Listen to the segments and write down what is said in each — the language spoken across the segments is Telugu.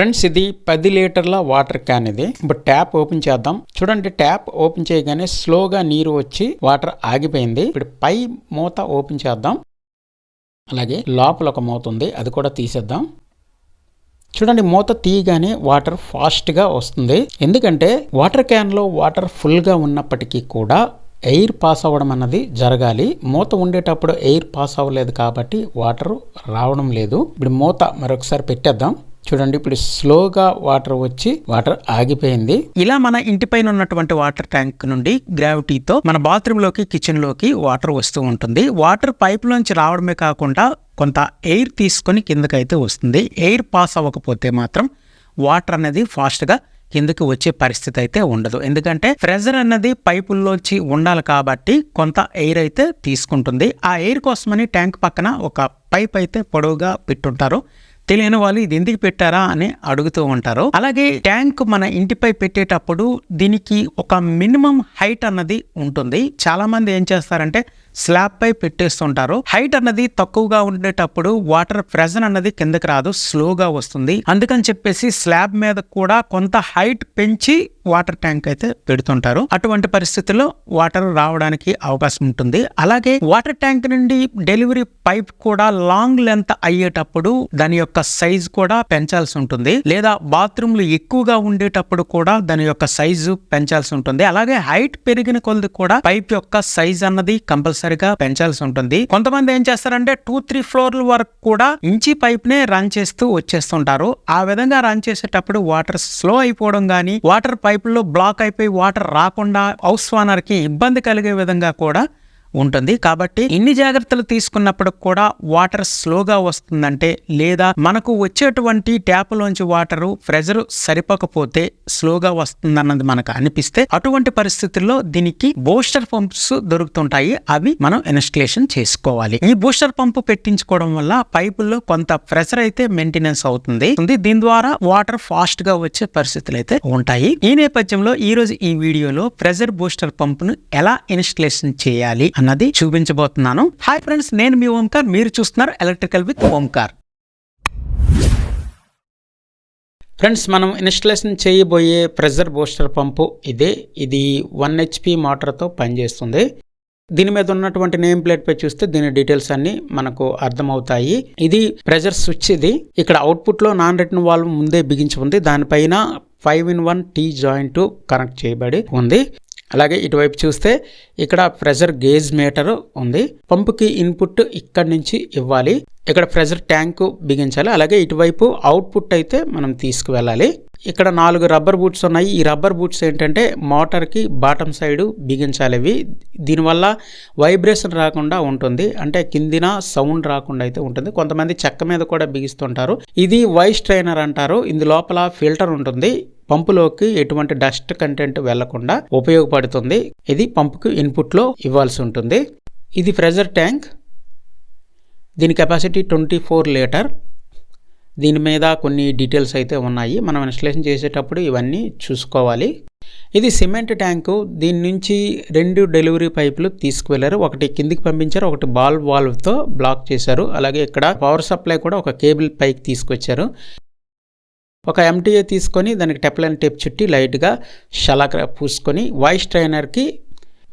ఫ్రెండ్స్ ఇది పది లీటర్ల వాటర్ క్యాన్ ఇది. ఇప్పుడు ట్యాప్ ఓపెన్ చేద్దాం. చూడండి ట్యాప్ ఓపెన్ చేయగానే స్లోగా నీరు వచ్చి వాటర్ ఆగిపోయింది. ఇప్పుడు పై మూత ఓపెన్ చేద్దాం. అలాగే లోపల ఒక మూత ఉంది అది కూడా తీసేద్దాం. చూడండి మూత తీయగానే వాటర్ ఫాస్ట్గా వస్తుంది. ఎందుకంటే వాటర్ క్యాన్లో వాటర్ ఫుల్గా ఉన్నప్పటికీ కూడా ఎయిర్ పాస్ అవ్వడం అన్నది జరగాలి. మూత ఉండేటప్పుడు ఎయిర్ పాస్ అవ్వలేదు కాబట్టి వాటర్ రావడం లేదు. ఇప్పుడు మూత మరొకసారి పెట్టేద్దాం. చూడండి ఇప్పుడు స్లోగా వాటర్ వచ్చి వాటర్ ఆగిపోయింది. ఇలా మన ఇంటి పైన ఉన్నటువంటి వాటర్ ట్యాంక్ నుండి గ్రావిటీతో మన బాత్రూమ్లోకి కిచెన్లోకి వాటర్ వస్తూ ఉంటుంది. వాటర్ పైప్ లోంచి రావడమే కాకుండా కొంత ఎయిర్ తీసుకొని కిందకైతే వస్తుంది. ఎయిర్ పాస్ అవ్వకపోతే మాత్రం వాటర్ అనేది ఫాస్ట్గా కిందకి వచ్చే పరిస్థితి అయితే ఉండదు. ఎందుకంటే ప్రెజర్ అన్నది పైపుల్లోంచి ఉండాలి కాబట్టి కొంత ఎయిర్ అయితే తీసుకుంటుంది. ఆ ఎయిర్ కోసమని ట్యాంక్ పక్కన ఒక పైప్ అయితే పొడవుగా పెట్టుంటారు. తెలియని వాళ్ళు ఇది ఎందుకు పెట్టారా అని అడుగుతూ ఉంటారు. అలాగే ట్యాంక్ మన ఇంటిపై పెట్టేటప్పుడు దీనికి ఒక మినిమం హైట్ అన్నది ఉంటుంది. చాలా మంది ఏం చేస్తారంటే స్లాబ్ పై పెట్టేస్తుంటారు. హైట్ అన్నది తక్కువగా ఉండేటప్పుడు వాటర్ ప్రెజర్ అన్నది కిందకి రాదు స్లోగా వస్తుంది. అందుకని చెప్పేసి స్లాబ్ మీద కూడా కొంత హైట్ పెంచి వాటర్ ట్యాంక్ అయితే పెడుతుంటారు. అటువంటి పరిస్థితుల్లో వాటర్ రావడానికి అవకాశం ఉంటుంది. అలాగే వాటర్ ట్యాంక్ నుండి డెలివరీ పైప్ కూడా లాంగ్ లెంత్ అయ్యేటప్పుడు దాని యొక్క సైజ్ కూడా పెంచాల్సి ఉంటుంది. లేదా బాత్రూమ్లు ఎక్కువగా ఉండేటప్పుడు కూడా దాని యొక్క సైజు పెంచాల్సి ఉంటుంది. అలాగే హైట్ పెరిగిన కొలది కూడా పైప్ యొక్క సైజ్ అన్నది కంపల్సరీ కంపల్సరిగా పెంచాల్సి ఉంటుంది. కొంతమంది ఏం చేస్తారంటే టూ త్రీ ఫ్లోర్ల వరకు కూడా ఇంచి పైప్ నే రన్ చేస్తూ వచ్చేస్తుంటారు. ఆ విధంగా రన్ చేసేటప్పుడు వాటర్ స్లో అయిపోవడం గానీ వాటర్ పైపుల్లో బ్లాక్ అయిపోయి వాటర్ రాకుండా హౌస్ ఓనర్కి ఇబ్బంది కలిగే విధంగా కూడా ఉంటుంది. కాబట్టి ఇన్ని జాగ్రత్తలు తీసుకున్నప్పుడు కూడా వాటర్ స్లోగా వస్తుందంటే లేదా మనకు వచ్చేటువంటి ట్యాప్లోంచి వాటరు ప్రెజర్ సరిపోకపోతే స్లోగా వస్తుందన్నది మనకు అనిపిస్తే అటువంటి పరిస్థితుల్లో దీనికి బూస్టర్ పంప్స్ దొరుకుతుంటాయి. అవి మనం ఇన్స్టలేషన్ చేసుకోవాలి. ఈ బూస్టర్ పంప్ పెట్టించుకోవడం వల్ల పైపుల్లో కొంత ప్రెషర్ అయితే మెయింటెనెన్స్ అవుతుంది. దీని ద్వారా వాటర్ ఫాస్ట్గా వచ్చే పరిస్థితులు అయితే ఉంటాయి. ఈ నేపథ్యంలో ఈ రోజు ఈ వీడియోలో ప్రెషర్ బూస్టర్ పంపును ఎలా ఇన్స్టలేషన్ చేయాలి అన్నది చూపించబోతున్నాను. హాయ్ ఫ్రెండ్స్ నేను మీ ఓంకార్ మీరు చూస్తున్నారు ఎలక్ట్రికల్ విత్ ఓంకార్ ఫ్రెండ్స్ మనం ఇన్స్టలేషన్ చేయబోయే ప్రెజర్ బూస్టర్ పంపు ఇదే. ఇది వన్ హెచ్పి మోటార్తో పనిచేస్తుంది. దీని మీద ఉన్నటువంటి నేమ్ ప్లేట్ పై చూస్తే దీని డీటెయిల్స్ అన్ని మనకు అర్థమవుతాయి. ఇది ప్రెషర్ స్విచ్ ఇది. ఇక్కడ అవుట్పుట్లో నాన్ రిటర్న్ వాల్వ్ ముందే బిగించి ఉంది. దానిపైన five in one T joint connect చేయబడి ఉంది. అలాగే ఇటువైపు చూస్తే ఇక్కడ ప్రెషర్ గేజ్ మీటర్ ఉంది. పంపుకి ఇన్పుట్ ఇక్కడ నుంచి ఇవ్వాలి. ఇక్కడ ప్రెషర్ ట్యాంక్ బిగించాలి. అలాగే ఇటువైపు అవుట్పుట్ అయితే మనం తీసుకువెళ్ళాలి. ఇక్కడ నాలుగు రబ్బర్ బూట్స్ ఉన్నాయి. ఈ రబ్బర్ బూట్స్ ఏంటంటే మోటార్కి బాటమ్ సైడ్ బిగించాలి ఇవి. దీనివల్ల వైబ్రేషన్ రాకుండా ఉంటుంది. అంటే కిందిన సౌండ్ రాకుండా అయితే ఉంటుంది. కొంతమంది చెక్క మీద కూడా బిగిస్తుంటారు. ఇది వాయిస్ ట్రైనర్ అంటారు. ఇందు లోపల ఫిల్టర్ ఉంటుంది. పంపులోకి ఎటువంటి డస్ట్ కంటెంట్ వెళ్ళకుండా ఉపయోగపడుతుంది. ఇది పంపుకు ఇన్పుట్లో ఇవ్వాల్సి ఉంటుంది. ఇది ప్రెజర్ ట్యాంక్. దీని కెపాసిటీ ట్వంటీ ఫోర్ లీటర్. దీని మీద కొన్ని డీటెయిల్స్ అయితే ఉన్నాయి. మనం ఇన్స్టలేషన్ చేసేటప్పుడు ఇవన్నీ చూసుకోవాలి. ఇది సిమెంట్ ట్యాంకు. దీని నుంచి రెండు డెలివరీ పైపులు తీసుకువెళ్ళారు. ఒకటి కిందికి పంపించారు. ఒకటి బాల్ వాల్వ్తో బ్లాక్ చేశారు. అలాగే ఇక్కడ పవర్ సప్లై కూడా ఒక కేబుల్ పైకి తీసుకొచ్చారు. ఒక ఎంటీఏ తీసుకొని దానికి టెప్లైన్ టేప్ చుట్టి లైట్గా షలాక పూసుకొని వాయిస్ ట్రైనర్కి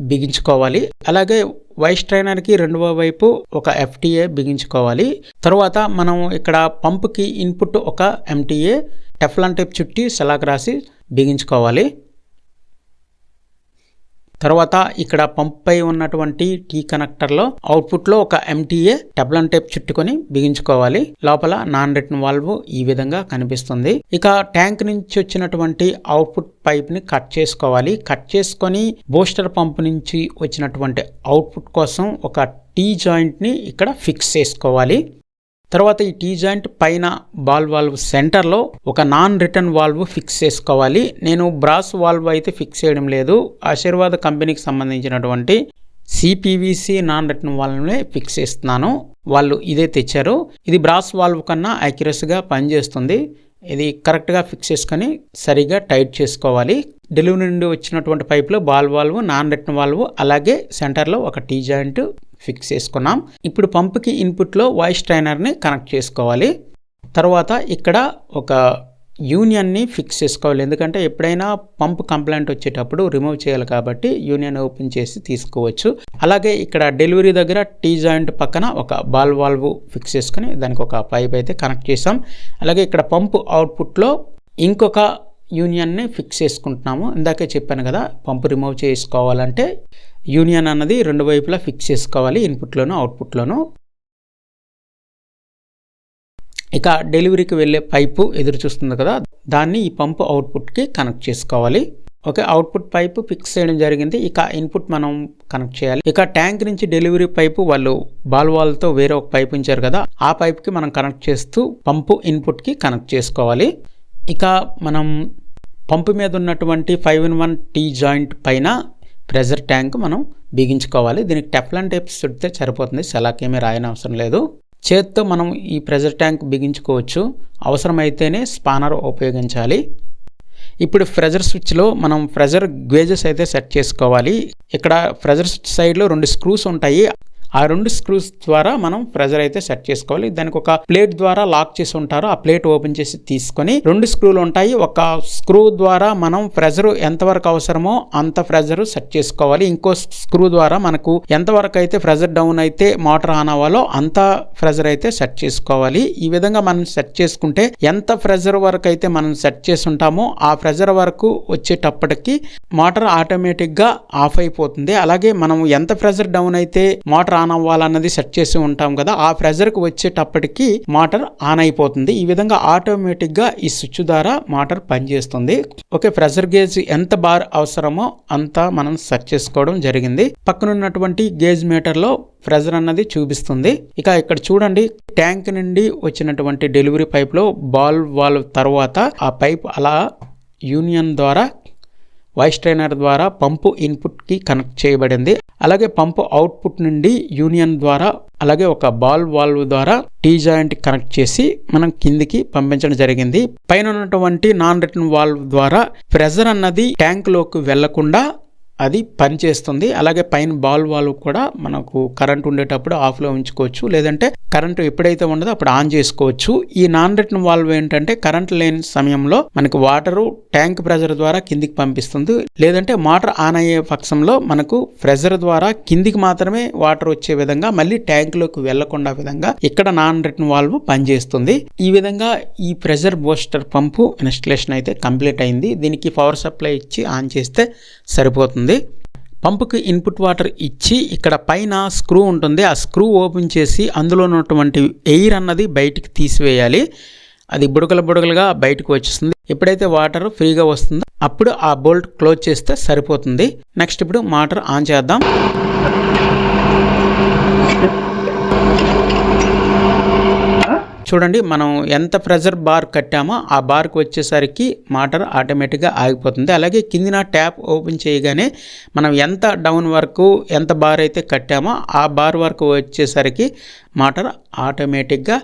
బిగించుకోవాలి. అలాగే వైస్ ట్రైనర్కి రెండవ వైపు ఒక ఎఫ్టీఏ బిగించుకోవాలి. తర్వాత మనం ఇక్కడ పంప్కి ఇన్పుట్ ఒక ఎంటీఏ టెఫ్లాన్ టైప్ చుట్టి సెలాక్ రాసి బిగించుకోవాలి. తర్వాత ఇక్కడ పంప్ పై ఉన్నటువంటి టీ కనెక్టర్లో అవుట్పుట్లో ఒక ఎంటీఏ టెబ్లన్ టేప్ చుట్టుకొని బిగించుకోవాలి. లోపల నాన్ రిటర్న్ వాల్వ్ ఈ విధంగా కనిపిస్తుంది. ఇక ట్యాంక్ నుంచి వచ్చినటువంటి అవుట్పుట్ పైప్ని కట్ చేసుకోవాలి. కట్ చేసుకొని బూస్టర్ పంప్ నుంచి వచ్చినటువంటి అవుట్పుట్ కోసం ఒక టీ జాయింట్ని ఇక్కడ ఫిక్స్ చేసుకోవాలి. తర్వాత ఈ టీ జాయింట్ పైన బాల్ వాల్వ్ సెంటర్లో ఒక నాన్ రిటర్న్ వాల్వ్ ఫిక్స్ చేసుకోవాలి. నేను బ్రాస్ వాల్వ్ అయితే ఫిక్స్ చేయడం లేదు. ఆశీర్వాద్ కంపెనీకి సంబంధించినటువంటి సిపివిసి నాన్ రిటర్న్ వాల్వ్నే ఫిక్స్ చేస్తున్నాను. వాళ్ళు ఇదే తెచ్చారు. ఇది బ్రాస్ వాల్వ్ కన్నా యాక్యురస్గా పనిచేస్తుంది. ఇది కరెక్ట్గా ఫిక్స్ చేసుకొని సరిగా టైట్ చేసుకోవాలి. డెలివరీ నుండి వచ్చినటువంటి పైప్లో ball valve non return valve అలాగే సెంటర్లో ఒక టీ జాయింట్ ఫిక్స్ చేసుకున్నాం. ఇప్పుడు పంప్కి ఇన్పుట్లో వాయిస్ ట్రైనర్ని కనెక్ట్ చేసుకోవాలి. తర్వాత ఇక్కడ ఒక యూనియన్ని ఫిక్స్ చేసుకోవాలి. ఎందుకంటే ఎప్పుడైనా పంప్ కంప్లైంట్ వచ్చేటప్పుడు రిమూవ్ చేయాలి కాబట్టి యూనియన్ ఓపెన్ చేసి తీసుకోవచ్చు. అలాగే ఇక్కడ డెలివరీ దగ్గర టీ జాయింట్ పక్కన ఒక బాల్ వాల్వ్ ఫిక్స్ చేసుకుని దానికి ఒక పైప్ అయితే కనెక్ట్ చేసాం అలాగే ఇక్కడ పంపు అవుట్పుట్లో ఇంకొక యూనియన్ని ఫిక్స్ చేసుకుంటున్నాము. ఇందాకే చెప్పాను కదా పంపు రిమూవ్ చేసుకోవాలంటే యూనియన్ అన్నది రెండు వైపులా ఫిక్స్ చేసుకోవాలి ఇన్పుట్లోను అవుట్పుట్లోను. ఇక డెలివరీకి వెళ్ళే పైపు ఎదురు చూస్తుంది కదా దాన్ని ఈ పంపు అవుట్పుట్కి కనెక్ట్ చేసుకోవాలి. ఓకే అవుట్పుట్ పైపు ఫిక్స్ చేయడం జరిగింది. ఇక ఇన్పుట్ మనం కనెక్ట్ చేయాలి. ఇక ట్యాంక్ నుంచి డెలివరీ పైపు వాళ్ళు బాల్ వాల్తో వేరే ఒక పైపు ఉంచారు కదా ఆ పైప్కి మనం కనెక్ట్ చేస్తూ పంపు ఇన్పుట్కి కనెక్ట్ చేసుకోవాలి. ఇక మనం పంపు మీద ఉన్నటువంటి five in one T joint పైన ప్రెజర్ ట్యాంక్ మనం బిగించుకోవాలి. దీనికి టెఫ్లాన్ టైప్స్ చుడితే సరిపోతుంది. సెలాకేమీ రాయని అవసరం లేదు. చేత్తో మనం ఈ ప్రెజర్ ట్యాంక్ బిగించుకోవచ్చు. అవసరమైతేనే స్పానర్ ఉపయోగించాలి. ఇప్పుడు ప్రెజర్ స్విచ్లో మనం ప్రెజర్ గ్వేజెస్ అయితే సెట్ చేసుకోవాలి. ఇక్కడ ప్రెజర్ స్విచ్ సైడ్లో రెండు స్క్రూస్ ఉంటాయి. ఆ రెండు స్క్రూస్ ద్వారా మనం ప్రెజర్ అయితే సెట్ చేసుకోవాలి. దానికి ఒక ప్లేట్ ద్వారా లాక్ చేసి ఉంటారు. ఆ ప్లేట్ ఓపెన్ చేసి తీసుకొని రెండు స్క్రూలు ఉంటాయి. ఒక స్క్రూ ద్వారా మనం ప్రెజర్ ఎంతవరకు అవసరమో అంత ప్రెజర్ సెట్ చేసుకోవాలి. ఇంకో స్క్రూ ద్వారా మనకు ఎంతవరకు అయితే ప్రెజర్ డౌన్ అయితే మోటార్ ఆన్ అవ్వాలో అంత ప్రెజర్ అయితే సెట్ చేసుకోవాలి. ఈ విధంగా మనం సెట్ చేసుకుంటే ఎంత ప్రెజర్ వరకు అయితే మనం సెట్ చేసి ఉంటామో ఆ ప్రెజర్ వరకు వచ్చేటప్పటికి మోటార్ ఆటోమేటిక్గా ఆఫ్ అయిపోతుంది. అలాగే మనం ఎంత ప్రెజర్ డౌన్ అయితే మోటార్ ఆన్ అవ్వాలన్నది సెట్ చేసి ఉంటాం కదా ఆ ప్రెజర్కి వచ్చేటప్పటికి మోటార్ ఆన్ అయిపోతుంది. ఈ విధంగా ఆటోమేటిక్గా ఈ స్విచ్ ద్వారా మోటార్ పనిచేస్తుంది. ఓకే ప్రెజర్ గేజ్ ఎంత బార్ అవసరమో అంత మనం సెట్ చేసుకోవడం జరిగింది. పక్కన ఉన్నటువంటి గేజ్ మీటర్లో ప్రెజర్ అన్నది చూపిస్తుంది. ఇక ఇక్కడ చూడండి ట్యాంక్ నుండి వచ్చినటువంటి డెలివరీ పైప్లో బాల్ వాల్వ్ తర్వాత ఆ పైప్ అలా యూనియన్ ద్వారా వాయిస్ ట్రైనర్ ద్వారా పంపు ఇన్పుట్కి కనెక్ట్ చేయబడింది. అలాగే పంపు అవుట్పుట్ నుండి యూనియన్ ద్వారా అలాగే ఒక బాల్ వాల్వ్ ద్వారా టీ జాయింట్ కనెక్ట్ చేసి మనం కిందికి పంపించడం జరిగింది. పైన ఉన్నటువంటి నాన్ రిటర్న్ వాల్వ్ ద్వారా ప్రెజర్ అన్నది ట్యాంక్లోకి వెళ్ళకుండా అది పనిచేస్తుంది అలాగే పైన బాల్ వాల్వ్ కూడా మనకు కరెంట్ ఉండేటప్పుడు ఆఫ్లో ఉంచుకోవచ్చు. లేదంటే కరెంట్ ఎప్పుడైతే ఉండదో అప్పుడు ఆన్ చేసుకోవచ్చు. ఈ నాన్ రిటర్న్ వాల్వ్ ఏంటంటే కరెంట్ లేని సమయంలో మనకు వాటరు ట్యాంక్ ప్రెజర్ ద్వారా కిందికి పంపిస్తుంది. లేదంటే మోటార్ ఆన్ అయ్యే పక్షంలో మనకు ప్రెజర్ ద్వారా కిందికి మాత్రమే వాటర్ వచ్చే విధంగా మళ్ళీ ట్యాంకులోకి వెళ్ళకుండా విధంగా ఇక్కడ నాన్ రిటర్న్ వాల్వ్ పనిచేస్తుంది. ఈ విధంగా ఈ ప్రెజర్ బూస్టర్ పంపు ఇన్స్టలేషన్ అయితే కంప్లీట్ అయింది. దీనికి పవర్ సప్లై ఇచ్చి ఆన్ చేస్తే సరిపోతుంది. పంపుకి ఇన్పుట్ వాటర్ ఇచ్చి ఇక్కడ పైన స్క్రూ ఉంటుంది. ఆ స్క్రూ ఓపెన్ చేసి అందులో ఉన్నటువంటి ఎయిర్ అన్నది బయటికి తీసివేయాలి. అది బుడకలు బుడకలుగా బయటకు వచ్చేస్తుంది. ఎప్పుడైతే వాటర్ ఫ్రీగా వస్తుందో అప్పుడు ఆ బోల్ట్ క్లోజ్ చేస్తే సరిపోతుంది. నెక్స్ట్ ఇప్పుడు మోటార్ ఆన్ చేద్దాం. చూడండి మనం ఎంత ప్రెజర్ బార్ కట్టామో ఆ బార్కి వచ్చేసరికి మోటార్ ఆటోమేటిక్గా ఆగిపోతుంది. అలాగే కిందిన ట్యాప్ ఓపెన్ చేయగానే మనం ఎంత డౌన్ వరకు ఎంత బార్ అయితే కట్టామో ఆ బార్ వరకు వచ్చేసరికి మోటార్ ఆటోమేటిక్గా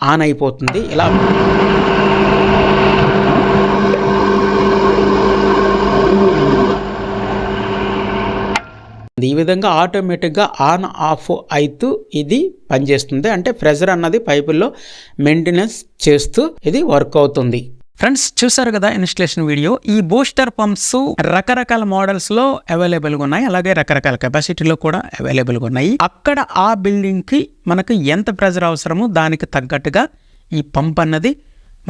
ఆన్ అయిపోతుంది. ఇలా ఈ విధంగా ఆటోమేటిక్గా ఆన్ ఆఫ్ అవుతూ ఇది పనిచేస్తుంది. అంటే ప్రెజర్ అన్నది పైపుల్లో మెయింటెనెన్స్ చేస్తూ ఇది వర్క్ అవుతుంది. ఫ్రెండ్స్ చూసారు కదా ఇన్స్టలేషన్ వీడియో? ఈ బూస్టర్ పంప్స్ రకరకాల మోడల్స్లో అవైలబుల్గా ఉన్నాయి. అలాగే రకరకాల కెపాసిటీలో కూడా అవైలబుల్గా ఉన్నాయి. అక్కడ ఆ బిల్డింగ్కి మనకు ఎంత ప్రెజర్ అవసరమో దానికి తగ్గట్టుగా ఈ పంప్ అన్నది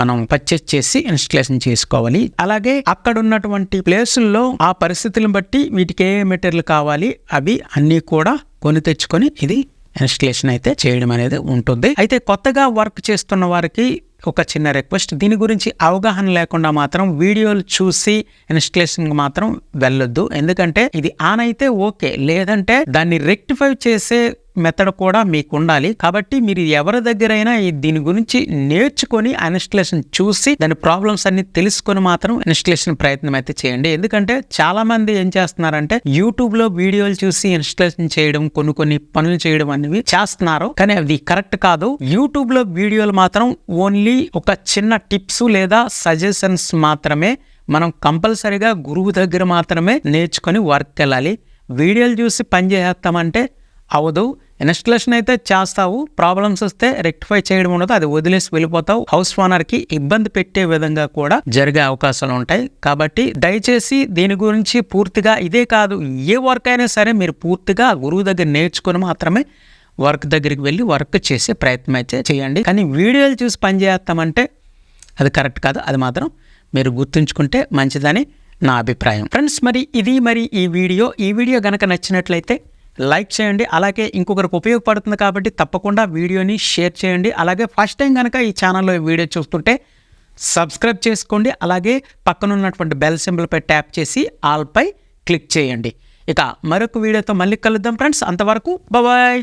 మనం పర్చేస్ చేసి ఇన్స్టలేషన్ చేసుకోవాలి. అలాగే అక్కడ ఉన్నటువంటి ప్లేసుల్లో ఆ పరిస్థితులను బట్టి వీటికి ఏ మెటీరియల్ కావాలి అవి అన్నీ కూడా కొని తెచ్చుకొని ఇది ఇన్స్టలేషన్ అయితే చేయడం అనేది ఉంటుంది. అయితే కొత్తగా వర్క్ చేస్తున్న వారికి ఒక చిన్న రిక్వెస్ట్ దీని గురించి అవగాహన లేకుండా మాత్రం వీడియోలు చూసి ఇన్స్టలేషన్కి మాత్రం వెళ్ళొద్దు. ఎందుకంటే ఇది ఆన్ అయితే ఓకే లేదంటే దాన్ని రెక్టిఫై చేసే మెథడ్ కూడా మీకు ఉండాలి కాబట్టి మీరు ఎవరి దగ్గరైనా ఈ దీని గురించి నేర్చుకొని ఇన్స్టలేషన్ చూసి దాని ప్రాబ్లమ్స్ అన్ని తెలుసుకొని మాత్రం ఇన్స్టలేషన్ ప్రయత్నం అయితే చేయండి. ఎందుకంటే చాలా మంది ఏం చేస్తున్నారంటే యూట్యూబ్లో వీడియోలు చూసి ఇన్స్టలేషన్ చేయడం కొన్ని కొన్ని పనులు చేయడం అనేవి చేస్తున్నారు. కానీ అది కరెక్ట్ కాదు. యూట్యూబ్లో వీడియోలు మాత్రం ఓన్లీ ఒక చిన్న టిప్స్ లేదా సజెషన్స్ మాత్రమే. మనం కంపల్సరీగా గురువు దగ్గర మాత్రమే నేర్చుకొని వర్క్ వెళ్ళాలి. వీడియోలు చూసి పని చేస్తామంటే అవదు. ఇన్స్టలేషన్ అయితే చేస్తావు ప్రాబ్లమ్స్ వస్తే రెక్టిఫై చేయడం ఉండదు అది వదిలేసి వెళ్ళిపోతావు. హౌస్ ఓనర్కి ఇబ్బంది పెట్టే విధంగా కూడా జరిగే అవకాశాలు ఉంటాయి. కాబట్టి దయచేసి దీని గురించి పూర్తిగా ఇదే కాదు ఏ వర్క్ అయినా సరే మీరు పూర్తిగా గురువు దగ్గర నేర్చుకుని మాత్రమే వర్క్ దగ్గరికి వెళ్ళి వర్క్ చేసే ప్రయత్నం అయితే చేయండి. కానీ వీడియోలు చూసి పనిచేస్తామంటే అది కరెక్ట్ కాదు అది మాత్రం మీరు గుర్తుంచుకుంటే మంచిదని నా అభిప్రాయం. ఫ్రెండ్స్ మరి ఇది మరి ఈ వీడియో. ఈ వీడియో గనక నచ్చినట్లయితే లైక్ చేయండి. అలాగే ఇంకొకరికి ఉపయోగపడుతుంది కాబట్టి తప్పకుండా వీడియోని షేర్ చేయండి. అలాగే ఫస్ట్ టైం కనుక ఈ ఛానల్లో వీడియో చూస్తుంటే సబ్స్క్రైబ్ చేసుకోండి. అలాగే పక్కన ఉన్నటువంటి బెల్ సింబల్పై ట్యాప్ చేసి ఆల్పై క్లిక్ చేయండి. ఇక మరొక వీడియోతో మళ్ళీ కలుద్దాం ఫ్రెండ్స్. అంతవరకు బాయ్